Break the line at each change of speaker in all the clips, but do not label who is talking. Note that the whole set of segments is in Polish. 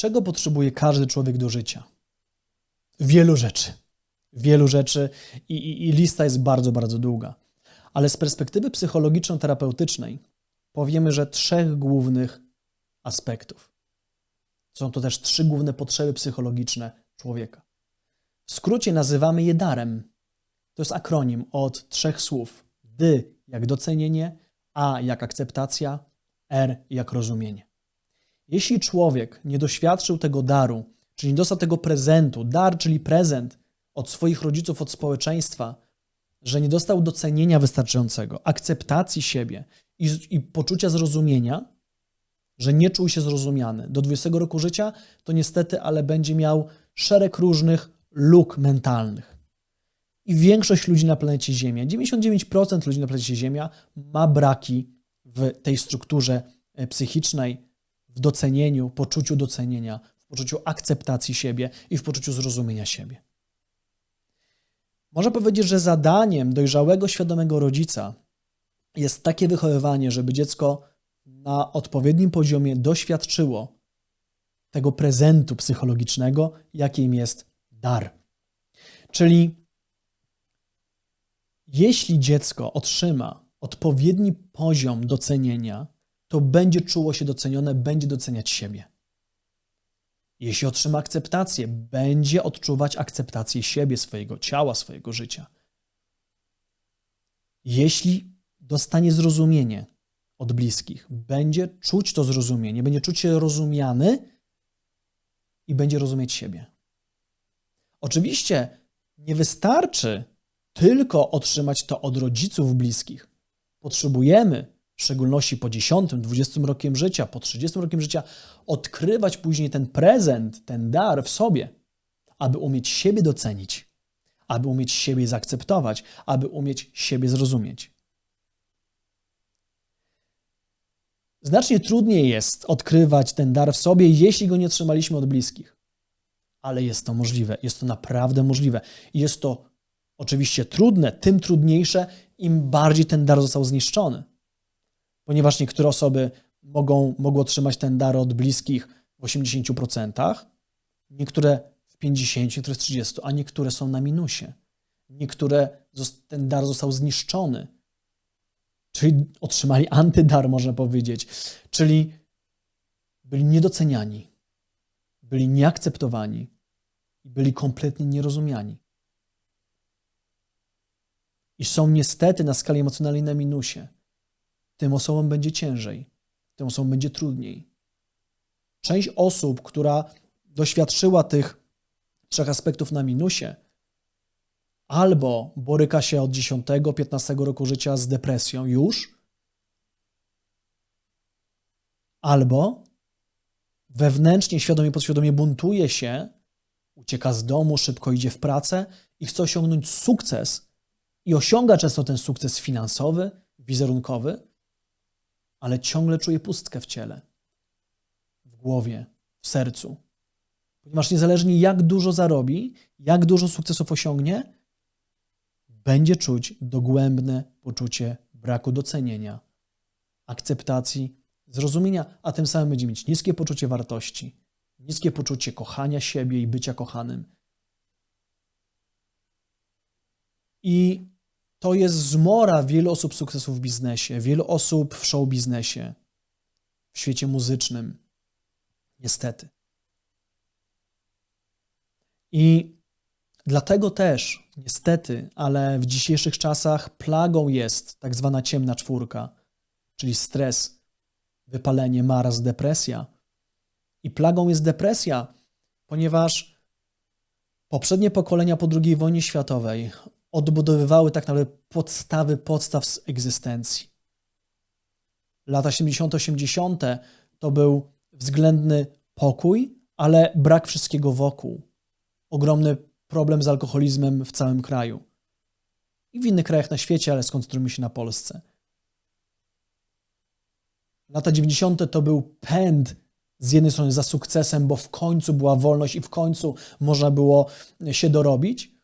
Czego potrzebuje każdy człowiek do życia? Wielu rzeczy. Wielu rzeczy i, i, i lista jest bardzo, bardzo długa. Ale z perspektywy psychologiczno-terapeutycznej powiemy, że trzech głównych aspektów. Są to też trzy główne potrzeby psychologiczne człowieka. W skrócie nazywamy je darem. To jest akronim od trzech słów: D jak docenienie, A jak akceptacja, R jak rozumienie. Jeśli człowiek nie doświadczył tego daru, czyli nie dostał tego prezentu, dar, czyli prezent od swoich rodziców, od społeczeństwa, że nie dostał docenienia wystarczającego, akceptacji siebie i, i poczucia zrozumienia, że nie czuł się zrozumiany do 20 roku życia, to niestety, ale będzie miał szereg różnych luk mentalnych. I większość ludzi na planecie Ziemia, 99% ludzi na planecie Ziemia ma braki w tej strukturze e, psychicznej, w docenieniu, poczuciu docenienia, w poczuciu akceptacji siebie i w poczuciu zrozumienia siebie. Można powiedzieć, że zadaniem dojrzałego, świadomego rodzica jest takie wychowywanie, żeby dziecko na odpowiednim poziomie doświadczyło tego prezentu psychologicznego, jakim jest dar. Czyli jeśli dziecko otrzyma odpowiedni poziom docenienia, to będzie czuło się docenione, będzie doceniać siebie. Jeśli otrzyma akceptację, będzie odczuwać akceptację siebie, swojego ciała, swojego życia. Jeśli dostanie zrozumienie od bliskich, będzie czuć to zrozumienie, będzie czuć się rozumiany i będzie rozumieć siebie. Oczywiście nie wystarczy tylko otrzymać to od rodziców bliskich. Potrzebujemy w szczególności po 10, 20 rokiem życia, po 30 rokiem życia, odkrywać później ten prezent, ten dar w sobie, aby umieć siebie docenić, aby umieć siebie zaakceptować, aby umieć siebie zrozumieć. Znacznie trudniej jest odkrywać ten dar w sobie, jeśli go nie otrzymaliśmy od bliskich. Ale jest to możliwe, jest to naprawdę możliwe. Jest to oczywiście trudne, tym trudniejsze, im bardziej ten dar został zniszczony ponieważ niektóre osoby mogą, mogą otrzymać ten dar od bliskich w 80%, niektóre w 50%, niektóre w 30%, a niektóre są na minusie. Niektóre ten dar został zniszczony, czyli otrzymali antydar, można powiedzieć, czyli byli niedoceniani, byli nieakceptowani i byli kompletnie nierozumiani. I są niestety na skali emocjonalnej na minusie tym osobom będzie ciężej, tym osobom będzie trudniej. Część osób, która doświadczyła tych trzech aspektów na minusie, albo boryka się od 10-15 roku życia z depresją już, albo wewnętrznie, świadomie, podświadomie buntuje się, ucieka z domu, szybko idzie w pracę i chce osiągnąć sukces i osiąga często ten sukces finansowy, wizerunkowy, ale ciągle czuje pustkę w ciele, w głowie, w sercu. Ponieważ niezależnie jak dużo zarobi, jak dużo sukcesów osiągnie, będzie czuć dogłębne poczucie braku docenienia, akceptacji, zrozumienia, a tym samym będzie mieć niskie poczucie wartości, niskie poczucie kochania siebie i bycia kochanym. I to jest zmora wielu osób sukcesu w biznesie, wielu osób w show biznesie, w świecie muzycznym. Niestety. I dlatego też, niestety, ale w dzisiejszych czasach plagą jest tak zwana ciemna czwórka, czyli stres, wypalenie, maraz, depresja. I plagą jest depresja, ponieważ poprzednie pokolenia po II wojnie światowej odbudowywały tak naprawdę podstawy podstaw z egzystencji. Lata 70., 80. to był względny pokój, ale brak wszystkiego wokół. Ogromny problem z alkoholizmem w całym kraju. I w innych krajach na świecie, ale skoncentrujmy się na Polsce. Lata 90. to był pęd z jednej strony za sukcesem, bo w końcu była wolność i w końcu można było się dorobić,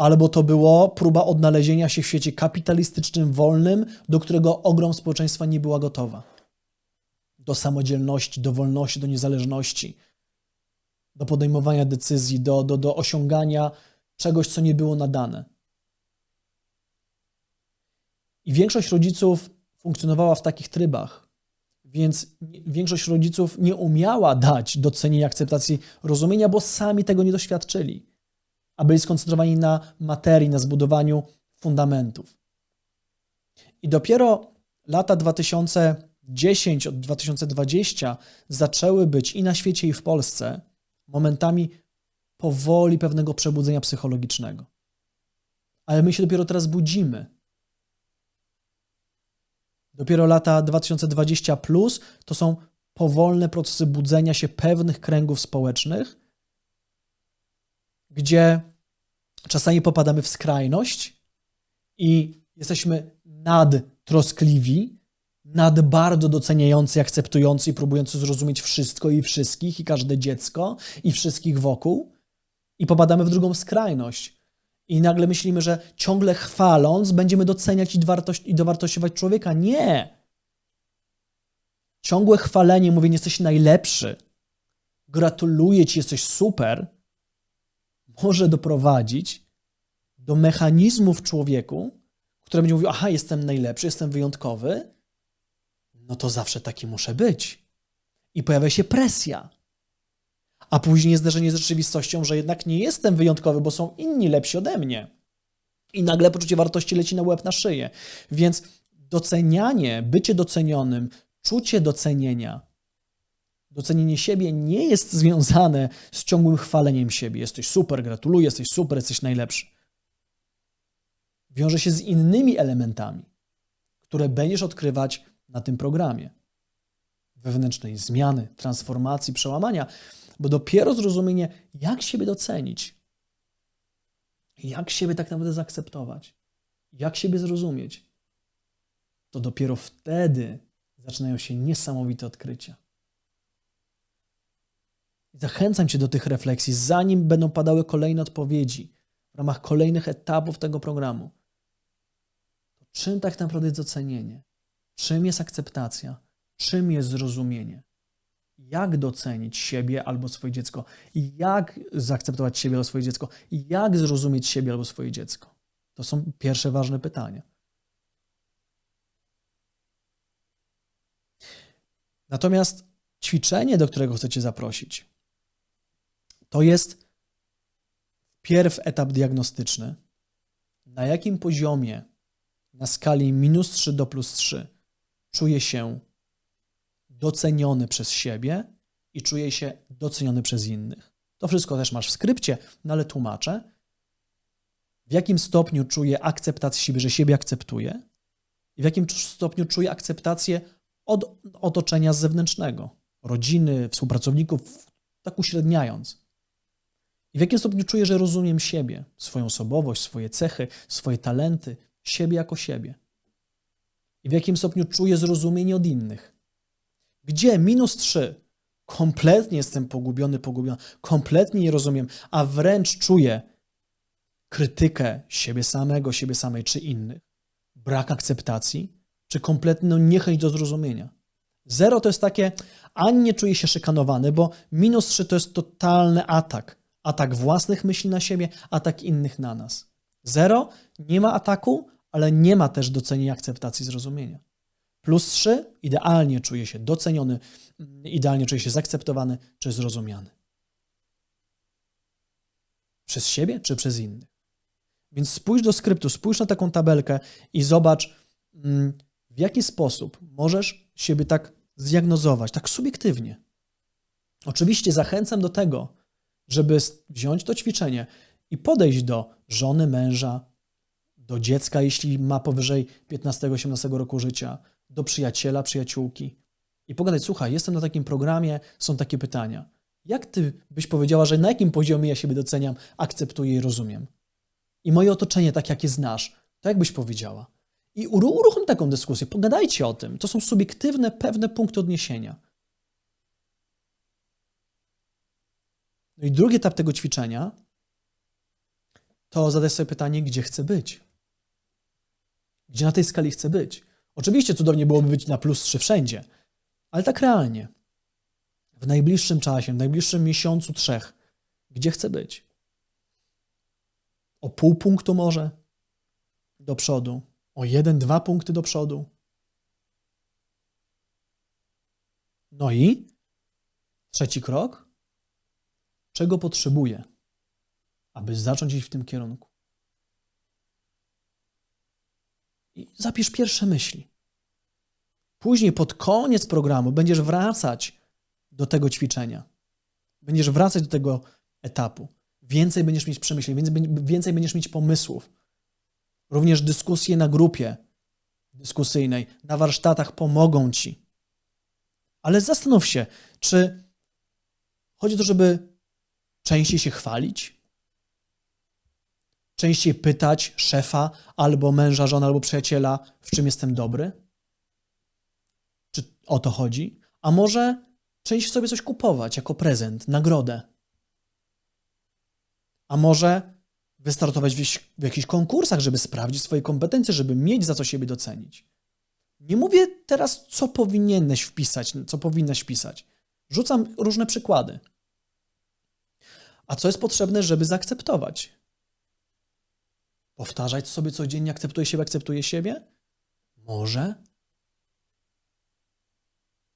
albo to było próba odnalezienia się w świecie kapitalistycznym, wolnym, do którego ogrom społeczeństwa nie była gotowa. do samodzielności, do wolności, do niezależności, do podejmowania decyzji, do, do, do osiągania czegoś, co nie było nadane. I większość rodziców funkcjonowała w takich trybach, więc większość rodziców nie umiała dać docenienia, akceptacji, rozumienia, bo sami tego nie doświadczyli, a byli skoncentrowani na materii, na zbudowaniu fundamentów. I dopiero lata 2010 od 2020 zaczęły być i na świecie, i w Polsce momentami powoli pewnego przebudzenia psychologicznego. Ale my się dopiero teraz budzimy. Dopiero lata 2020 plus to są powolne procesy budzenia się pewnych kręgów społecznych, gdzie czasami popadamy w skrajność i jesteśmy nadtroskliwi, nad bardzo doceniający, akceptujący i próbujący zrozumieć wszystko i wszystkich, i każde dziecko, i wszystkich wokół, i popadamy w drugą skrajność. I nagle myślimy, że ciągle chwaląc będziemy doceniać i, dowartość, i dowartościować człowieka. Nie! Ciągłe chwalenie, mówienie, jesteś najlepszy, gratuluję ci, jesteś super, może doprowadzić do mechanizmu w człowieku, które będzie mówił, aha, jestem najlepszy, jestem wyjątkowy, no to zawsze taki muszę być. I pojawia się presja. A później zderzenie z rzeczywistością, że jednak nie jestem wyjątkowy, bo są inni lepsi ode mnie. I nagle poczucie wartości leci na łeb na szyję. Więc docenianie, bycie docenionym, czucie docenienia, docenienie siebie nie jest związane z ciągłym chwaleniem siebie. Jesteś super, gratuluję, jesteś super, jesteś najlepszy. Wiąże się z innymi elementami, które będziesz odkrywać na tym programie wewnętrznej zmiany, transformacji, przełamania, bo dopiero zrozumienie, jak siebie docenić, jak siebie tak naprawdę zaakceptować, jak siebie zrozumieć, to dopiero wtedy zaczynają się niesamowite odkrycia. Zachęcam Cię do tych refleksji, zanim będą padały kolejne odpowiedzi w ramach kolejnych etapów tego programu. To czym tak naprawdę jest docenienie? Czym jest akceptacja? Czym jest zrozumienie? Jak docenić siebie albo swoje dziecko? Jak zaakceptować siebie albo swoje dziecko? Jak zrozumieć siebie albo swoje dziecko? To są pierwsze ważne pytania. Natomiast ćwiczenie, do którego chcecie zaprosić, to jest pierw etap diagnostyczny. Na jakim poziomie na skali minus 3 do plus 3 czuje się doceniony przez siebie i czuje się doceniony przez innych. To wszystko też masz w skrypcie, no ale tłumaczę. W jakim stopniu czuję akceptację siebie, że siebie akceptuję i w jakim stopniu czuję akceptację od otoczenia zewnętrznego, rodziny, współpracowników, tak uśredniając. I w jakim stopniu czuję, że rozumiem siebie, swoją osobowość, swoje cechy, swoje talenty, siebie jako siebie i w jakim stopniu czuję zrozumienie od innych. Gdzie minus 3? Kompletnie jestem pogubiony, pogubiony, kompletnie nie rozumiem, a wręcz czuję krytykę siebie samego, siebie samej czy innych, brak akceptacji, czy kompletną niechęć do zrozumienia. Zero to jest takie, ani nie czuję się szykanowany, bo minus 3 to jest totalny atak. Atak własnych myśli na siebie, atak innych na nas. Zero, nie ma ataku, ale nie ma też docenienia akceptacji zrozumienia. Plus 3 idealnie czuje się doceniony, idealnie czuje się zaakceptowany czy zrozumiany. Przez siebie czy przez innych. Więc spójrz do skryptu, spójrz na taką tabelkę i zobacz, mm, w jaki sposób możesz siebie tak zdiagnozować, tak subiektywnie. Oczywiście zachęcam do tego, żeby wziąć to ćwiczenie i podejść do żony, męża, do dziecka, jeśli ma powyżej 15-18 roku życia, do przyjaciela, przyjaciółki i pogadać, słuchaj, jestem na takim programie, są takie pytania. Jak ty byś powiedziała, że na jakim poziomie ja siebie doceniam, akceptuję i rozumiem? I moje otoczenie, tak jak je znasz, to jak byś powiedziała? I uruchom taką dyskusję, pogadajcie o tym. To są subiektywne, pewne punkty odniesienia. No i drugi etap tego ćwiczenia to zadać sobie pytanie, gdzie chcę być gdzie na tej skali chcę być. Oczywiście cudownie byłoby być na plus 3 wszędzie, Ale tak realnie, w najbliższym czasie, w najbliższym miesiącu, trzech, gdzie chcę być? O pół punktu może do przodu, o jeden, dwa punkty do przodu. No i trzeci krok. Czego potrzebuję, aby zacząć iść w tym kierunku? I zapisz pierwsze myśli. Później, pod koniec programu, będziesz wracać do tego ćwiczenia. Będziesz wracać do tego etapu. Więcej będziesz mieć przemyśleń, więcej, więcej będziesz mieć pomysłów. Również dyskusje na grupie dyskusyjnej, na warsztatach pomogą ci. Ale zastanów się, czy chodzi o to, żeby częściej się chwalić, częściej pytać szefa, albo męża, żona, albo przyjaciela, w czym jestem dobry? Czy o to chodzi? A może częściej sobie coś kupować jako prezent, nagrodę? A może wystartować w, jakichś- konkursach, żeby sprawdzić swoje kompetencje, żeby mieć za co siebie docenić? Nie mówię teraz, co powinieneś wpisać, co powinnaś wpisać. Rzucam różne przykłady. A co jest potrzebne, żeby zaakceptować? Powtarzać sobie codziennie, akceptuję siebie, akceptuję siebie? Może?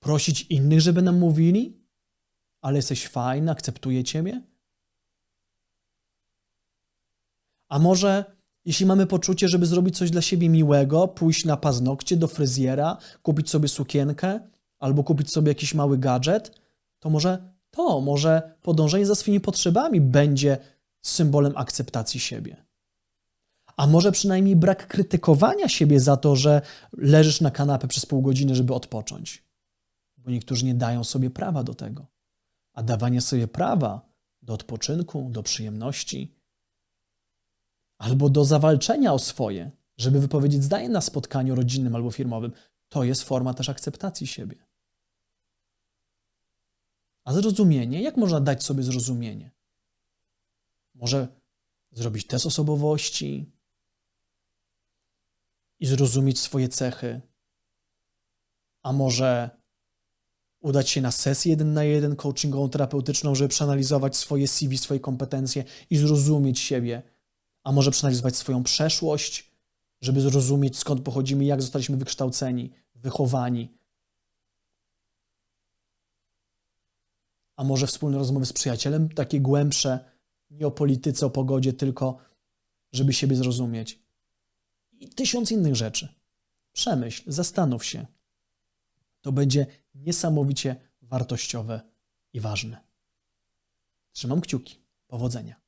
Prosić innych, żeby nam mówili? Ale jesteś fajny, akceptuję ciebie? A może, jeśli mamy poczucie, żeby zrobić coś dla siebie miłego, pójść na paznokcie do fryzjera, kupić sobie sukienkę albo kupić sobie jakiś mały gadżet, to może to, może podążenie za swoimi potrzebami będzie symbolem akceptacji siebie. A może przynajmniej brak krytykowania siebie za to, że leżysz na kanapie przez pół godziny, żeby odpocząć. Bo niektórzy nie dają sobie prawa do tego. A dawanie sobie prawa do odpoczynku, do przyjemności, albo do zawalczenia o swoje, żeby wypowiedzieć zdanie na spotkaniu rodzinnym albo firmowym, to jest forma też akceptacji siebie. A zrozumienie, jak można dać sobie zrozumienie? Może zrobić test osobowości i zrozumieć swoje cechy, a może udać się na sesję jeden na jeden coachingową, terapeutyczną, żeby przeanalizować swoje CV, swoje kompetencje i zrozumieć siebie, a może przeanalizować swoją przeszłość, żeby zrozumieć skąd pochodzimy, jak zostaliśmy wykształceni, wychowani. A może wspólne rozmowy z przyjacielem, takie głębsze, nie o polityce, o pogodzie, tylko żeby siebie zrozumieć. I tysiąc innych rzeczy. Przemyśl, zastanów się. To będzie niesamowicie wartościowe i ważne. Trzymam kciuki. Powodzenia.